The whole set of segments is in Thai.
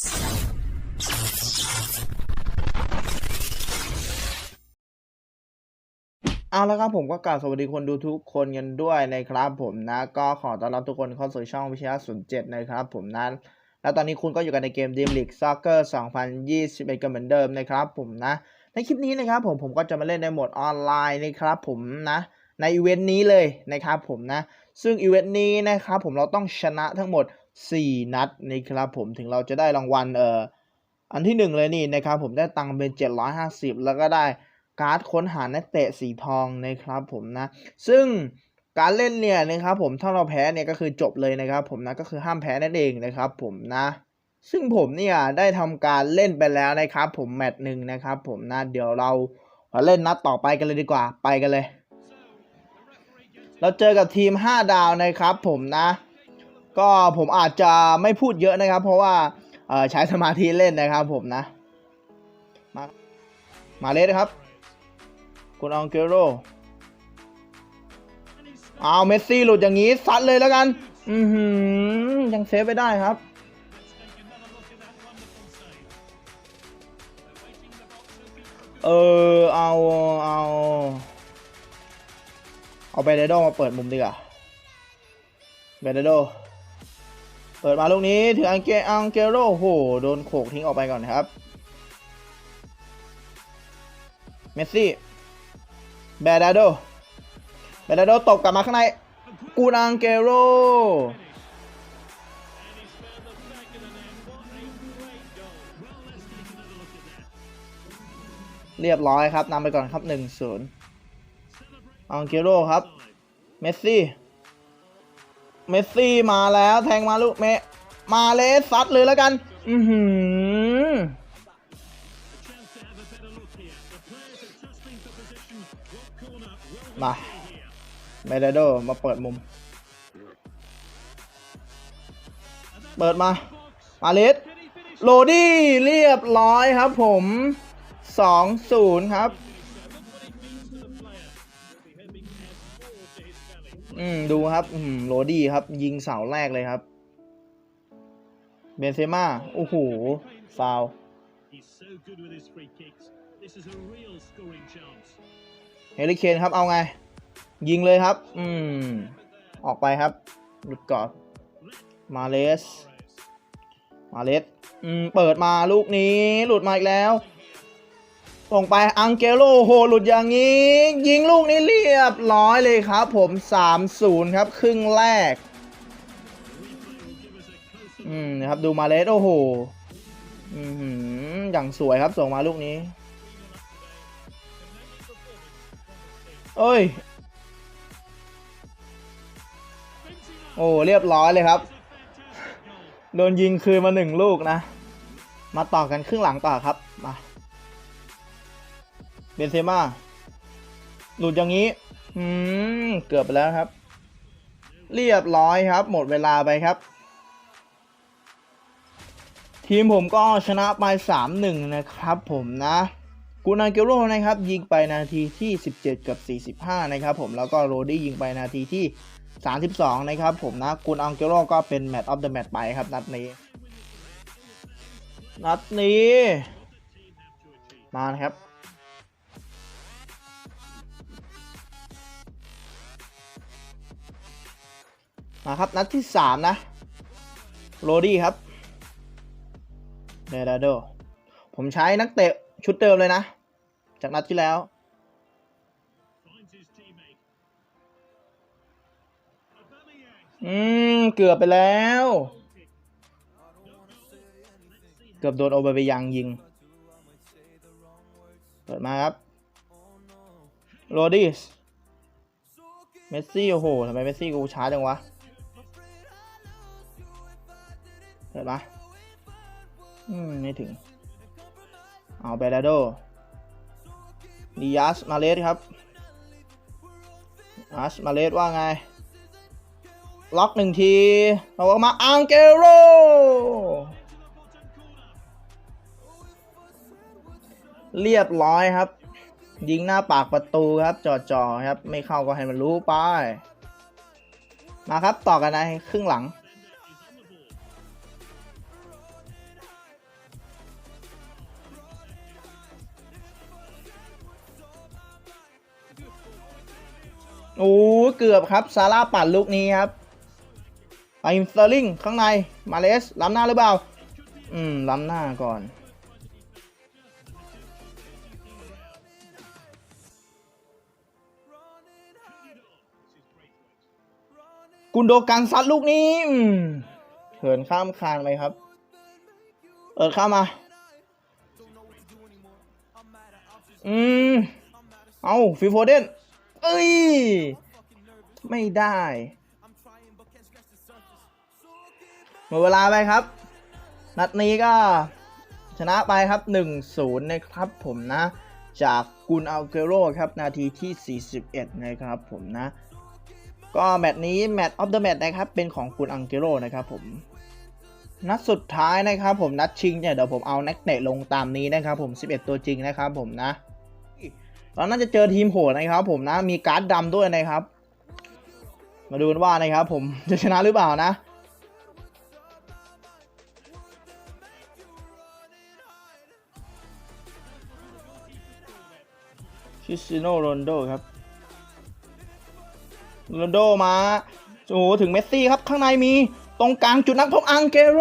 เอาละครับผมก็กล่าวสวัสดีคนดูทุกคนกันด้วยนะครับผมนะ ก็ขอต้อนรับทุกคนเข้าสู่ช่องวิชาศูนย์เจ็ดนะครับผมนั้นแล้วตอนนี้คุณก็อยู่กันในเกม Dream League Soccer 2021กันเหมือนเดิมนะครับผมนะ ในคลิปนี้นะครับผมผมก็จะมาเล่นในโหมดออนไลน์นะครับผมนะ ในอีเวนต์นี้เลยนะครับผมนะ ซึ่งอีเวนต์นี้นะครับผมเราต้องชนะทั้งหมด 4 นัดนะครับผมถึงเราจะได้รางวัลเอ่ออันที่หนึ่งเลยนี่นะครับผมได้ตังค์เป็น 750 แล้วก็ได้การ์ดค้นหานักเตะสีทองนะครับผมนะ ซึ่งการเล่นเนี่ยนะครับผมถ้าเราแพ้เนี่ยก็คือจบเลยนะครับผมนะก็คือห้ามแพ้นั่นเองนะครับผมนะซึ่งผมเนี่ยได้ทำการเล่นไปแล้วนะครับ ผมแมตช์หนึ่งนะครับผมนะเดี๋ยวเรามาเล่นนัดต่อไปกันเลยดีกว่าไปกันเลย เราเจอกับทีม 5 ดาวนะครับผมนะ ก็ผมอาจจะไม่พูดเยอะนะครับ เพราะว่าใช้สมาธิเล่นนะครับผมนะ มามาเลยนะครับ คุณอังเกโรเอาเมสซี่หลุดอย่างนี้ซัดเลยแล้วกัน อือหือยังเซฟไปได้ครับ เออเอาเอาเอาเบเดโดมาเปิดมุมดีกว่าเบเดโด เปิดมาลูกนี้ถึงอังเกอังเกโรโหโดนโขกทิ้งออกไปก่อนครับ เมสซี่เบเดโดเบเดโดตกกลับมาข้างใน กูนังเกโรเรียบร้อยครับนำไปก่อนครับ 1-0อังเกโรครับ เมสซี่ เมสซี่มาแล้วแทงมาลูกเมมาเลยซัดเลยแล้วกัน อือหือมาเมเดโดมาเปิดมุม เปิดมา มาเลสโรดี้เรียบร้อยครับผม 2-0 ครับ อืมดูครับ อืมโรดี้ครับ ยิงเสาแรกเลยครับเบนเซม่าโอ้โหฟาวเฮลิเคนครับเอาไง ยิงเลยครับ อืม ออกไปครับหลุดก่อนมาเลส มาเลส อืม เปิดมาลูกนี้ หลุดมาอีกแล้ว ส่งไปอังเกโลโหหลุดอย่างนี้ ยิงลูกนี้เรียบร้อยเลยครับผม 3-0 ครับ ครึ่งแรก อืมนะครับดูมาเลสโอ้โห อืมหืออย่างสวยครับส่งมาลูกนี้ เอ้ย โอ้เรียบร้อยเลยครับ โดนยิงคืนมาหนึ่งลูกนะ มาต่อกันครึ่งหลังต่อครับมา บนเซม่าหลุดอย่างนี้ อืม เกือบไปแล้วครับ เรียบร้อยครับ หมดเวลาไปครับ ทีมผมก็ชนะไป 3-1 นะครับผมนะกูนาเกโรนะครับ ยิงไปนาทีที่ 17 กับ 45 นะครับผมแล้วก็โรดี้ยิงไปนาทีที่ 32 นะครับผมนะกูนอังเกโรก็เป็นแมตช์ออฟเดอะแมตช์ไปครับ นัดนี้ นัดนี้ มาครับ มาครับ นัดที่ 3 นะ โรดี้ครับเดราโด ผมใช้นักเตะชุดเดิมเลยนะ จากนัดที่แล้ว อืม เกือบไปแล้ว เกือบโดนโอเบไปยังยิง เปิดมาครับ โรดิสเมสซี่ โอ้โหทำไมเมสซี่กูช้าจังวะ เปิดมาอืม ไม่ถึง เอาเบลาโดดิยัสมาเลสครับอัสมาเลสว่าไง ล็อกหนึ่งทีเราออกมาอังเกโรเรียบร้อยครับ ยิงหน้าปากประตูครับจ่อๆครับ ไม่เข้าก็ให้มันรู้ไป มาครับ ต่อกันในครึ่งหลัง โอ้เกือบครับซาร่าปั่นลูกนี้ครับไอมสเตอร์ลิงข้างในมาเลสล้ำหน้าหรือเปล่า อืมล้ำหน้าก่อนกุนโดกันซัดลูกนี้อืมเหินข้ามคานไปครับ เออข้ามมา อืม เอาฟิโฟเดน เอ้ย ไม่ได้หมดเวลาไปครับ นัดนี้ก็ชนะไปครับ 1-0 นะครับผมนะ จากกุนอัลเกโรครับ นาทีที่ 41 นะครับผมนะ ก็แมตช์นี้ แมตช์ออฟเดอะแมตช์นะครับ เป็นของกุนอัลเกโรนะครับผม นัดสุดท้ายนะครับผมนัดชิงเนี่ยเดี๋ยวผมเอานักเตะลงตามนี้นะครับผม 11 ตัวจริงนะครับผมนะ เราน่าจะเจอทีมโหดนะครับ ผมนะมีการ์ดดำด้วยนะครับ มาดูกันว่านะครับ ผมจะชนะหรือเปล่านะคิสเตียโนโรนโดครับโรนโดมาโอ้โหถึงเมสซี่ครับ ข้างในมีตรงกลางจุดนักพบอังเกโร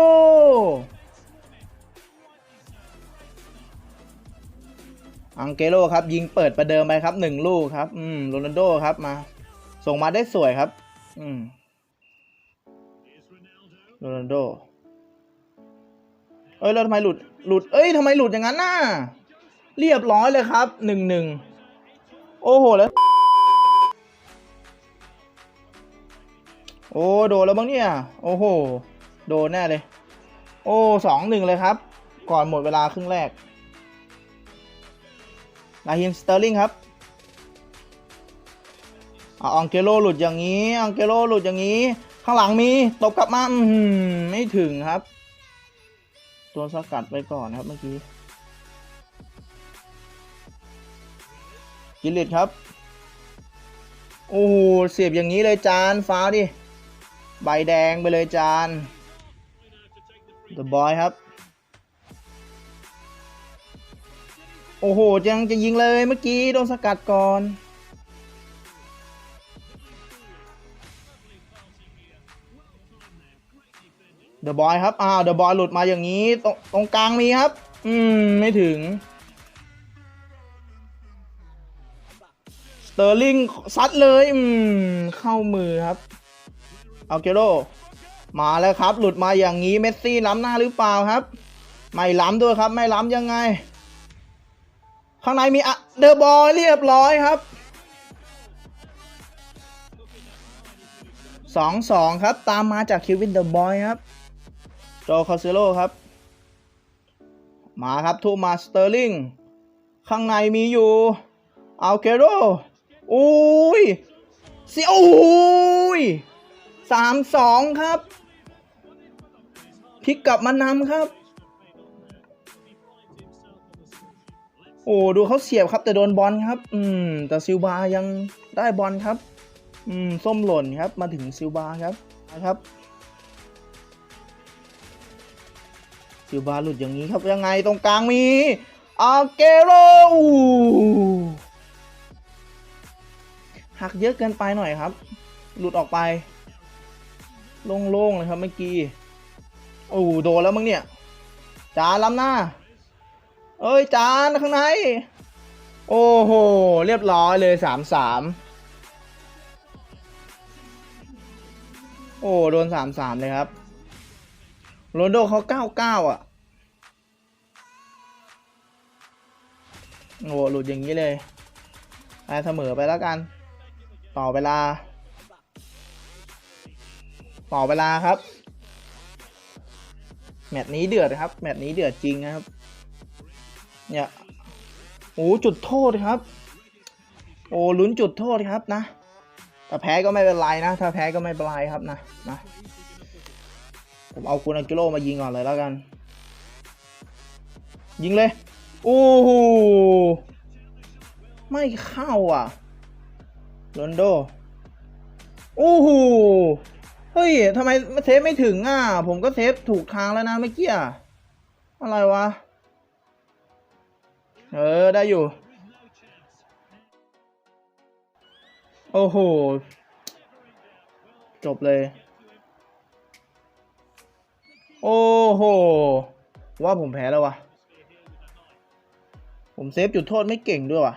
อังเกโรครับยิงเปิดประเดิมไปครับหนึ่งลูกครับ อืมโรนัลโดครับมา ส่งมาได้สวยครับ อืมโรนัลโดเอ้ยแล้วทำไมหลุดหลุดเอ้ยทำไมหลุดอย่างนั้นน่ะเรียบร้อยเลยครับหนึ่งหนึ่งโอ้โหแล้วโอ้โดนแล้วบ้างเนี่ย โอ้โห โดนแน่เลย โอ้สองหนึ่งเลยครับ ก่อนหมดเวลาครึ่งแรก ลาฮิมสเตอร์ลิงครับอาอังเกโลหลุดอย่างนี้ อังเกโลหลุดอย่างนี้ ข้างหลังมี ตบกลับมาอืมไม่ถึงครับ ตัวสกัดไปก่อนครับเมื่อกี้ กิลิตครับ โอ้โห เสียบอย่างนี้เลยจาน ฟ้าดิ ใบแดงไปเลยจาน The Boy ครับ โอ้โหยังจะยิงเลยเมื่อกี้โดนสกัดก่อน เดอะบอยครับ อ้าว เดอะบอยหลุดมาอย่างนี้ ตรงตรงกลางมีครับ อืม ไม่ถึง สเตอร์ลิงซัดเลย อืม เข้ามือครับ เอาเกโรมาแล้วครับ หลุดมาอย่างนี้ เมสซี่ล้ำหน้าหรือเปล่าครับ ไม่ล้ำด้วยครับ ไม่ล้ำยังไง ข้างในมีอะเดอะบอยเรียบร้อยครับสองสองครับ ตามมาจากคิววินเดอะบอยครับ โจคาซิโลครับ มาครับทูมาสเตอร์ลิงข้างในมีอยู่อัลเกโรอุ้ยเสียโอ้ยสามสองครับพลิกกลับมานำครับ อ้ดูเขาเสียบครับ แต่โดนบอลครับ อืม แต่ซิลบายังได้บอลครับ อืมส้มหล่นครับ มาถึงซิลบาครับนะครับซิลบาหลุดอย่างนี้ครับยังไงตรงกลางมีอาเกโรหักเยอะเกินไปหน่อยครับ หลุดออกไป โล่งๆเลยครับเมื่อกี้ โอ้โดนแล้วมั้งเนี่ยจาล้ำหน้า เอ้ยจานข้างใน โอ้โห เรียบร้อยเลยสามสามโอ้โดนสามสามเลยครับโรนโดเขาเก้าเก้าอะโอ้หลุดอย่างนี้เลยไปเสมอไปแล้วกัน ต่อเวลา ต่อเวลาครับ แมตช์นี้เดือดครับ แมตช์นี้เดือดจริงนะครับ เนี่ยโอ้จุดโทษครับ โอ้ลุ้นจุดโทษครับนะแต่แพ้ก็ไม่เป็นไรนะ ถ้าแพ้ก็ไม่เป็นไรครับนะนะผมเอากุนอากิโลมายิงก่อนเลยแล้วกัน ยิงเลย โอ้โหไม่เข้าอะโรนโด โอ้โห เฮ้ยทำไมเซฟไม่ถึงอะ ผมก็เซฟถูกทางแล้วนะเมื่อกี้อะอะไรวะ เออ ได้อยู่ โอ้โห จบเลย โอ้โห ว่าผมแพ้แล้ววะผมเซฟจุดโทษไม่เก่งด้วยวะ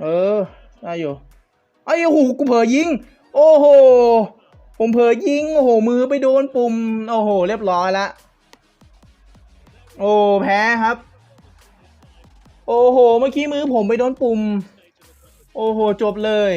เออ ได้อยู่ ไอ้โอ้โห กูเผลอยิง โอ้โห ผมเผลอยิง โอ้โห มือไปโดนปุ่ม โอ้โห เรียบร้อยละ โอ้ แพ้ครับ โอ้โห เมื่อกี้มือผมไปโดนปุ่ม โอ้โห จบเลย